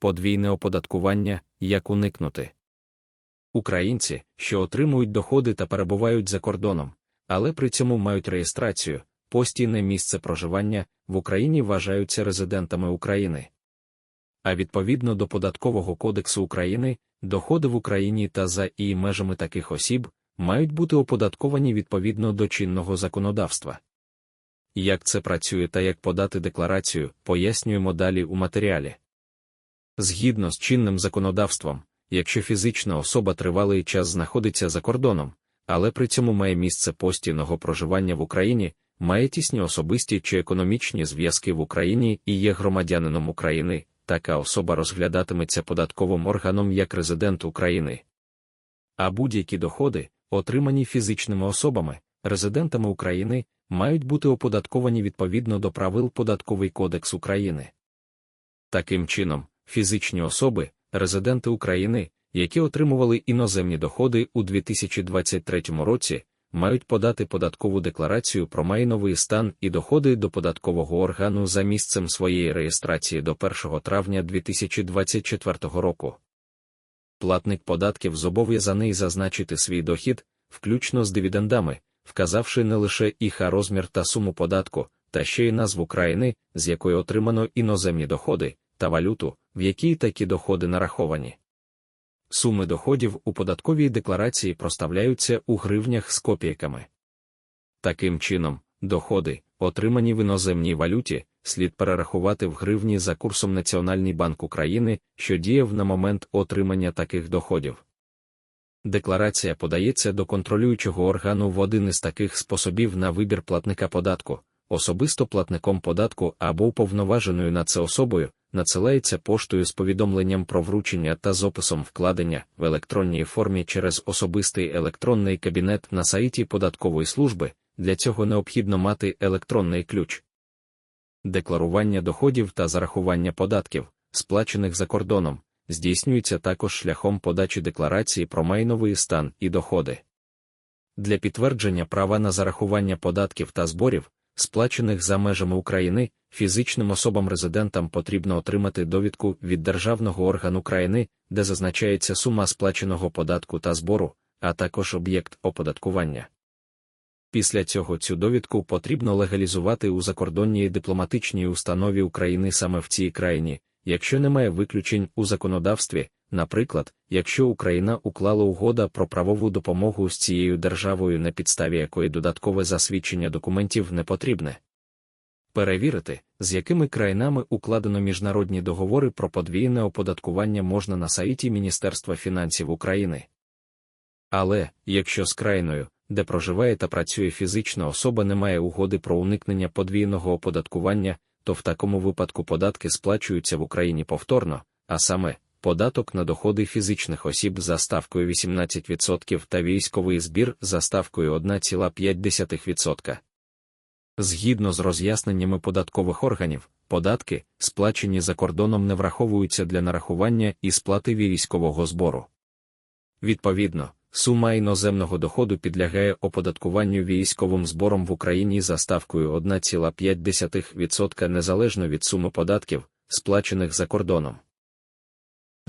подвійне оподаткування, як уникнути. Українці, що отримують доходи та перебувають за кордоном, але при цьому мають реєстрацію, постійне місце проживання в Україні вважаються резидентами України. А відповідно до Податкового кодексу України, доходи в Україні та за її межами таких осіб мають бути оподатковані відповідно до чинного законодавства. Як це працює та як подати декларацію, пояснюємо далі у матеріалі. Згідно з чинним законодавством, якщо фізична особа тривалий час знаходиться за кордоном, але при цьому має місце постійного проживання в Україні, має тісні особисті чи економічні зв'язки в Україні і є громадянином України, така особа розглядатиметься податковим органом як резидент України. А будь-які доходи, отримані фізичними особами, резидентами України, мають бути оподатковані відповідно до правил Податковий кодекс України. Таким чином, фізичні особи, резиденти України, які отримували іноземні доходи у 2023 році, мають подати податкову декларацію про майновий стан і доходи до податкового органу за місцем своєї реєстрації до 1 травня 2024 року. Платник податків зобов'язаний зазначити свій дохід, включно з дивідендами, вказавши не лише їх розмір та суму податку, та ще й назву країни, з якої отримано іноземні доходи, та валюту, в якій такі доходи нараховані. Суми доходів у податковій декларації проставляються у гривнях з копійками. Таким чином, доходи, отримані в іноземній валюті, слід перерахувати в гривні за курсом Національний банк України, що діяв на момент отримання таких доходів. Декларація подається до контролюючого органу в один із таких способів на вибір платника податку, особисто платником податку або уповноваженою на це особою, надсилається поштою з повідомленням про вручення та з описом вкладення в електронній формі через особистий електронний кабінет на сайті податкової служби. Для цього необхідно мати електронний ключ. Декларування доходів та зарахування податків, сплачених за кордоном, здійснюється також шляхом подачі декларації про майновий стан і доходи. Для підтвердження права на зарахування податків та зборів, сплачених за межами України, фізичним особам-резидентам потрібно отримати довідку від державного органу країни, де зазначається сума сплаченого податку та збору, а також об'єкт оподаткування. Після цього цю довідку потрібно легалізувати у закордонній дипломатичній установі України саме в цій країні, якщо немає виключень у законодавстві, наприклад, якщо Україна уклала угода про правову допомогу з цією державою на підставі якої додаткове засвідчення документів не потрібне. Перевірити, з якими країнами укладено міжнародні договори про подвійне оподаткування можна на сайті Міністерства фінансів України. Але, якщо з країною, де проживає та працює фізична особа, немає угоди про уникнення подвійного оподаткування, то в такому випадку податки сплачуються в Україні повторно, а саме, податок на доходи фізичних осіб за ставкою 18% та військовий збір за ставкою 1,5%. Згідно з роз'ясненнями податкових органів, податки, сплачені за кордоном, не враховуються для нарахування і сплати військового збору. Відповідно, сума іноземного доходу підлягає оподаткуванню військовим збором в Україні за ставкою 1,5% незалежно від суми податків, сплачених за кордоном.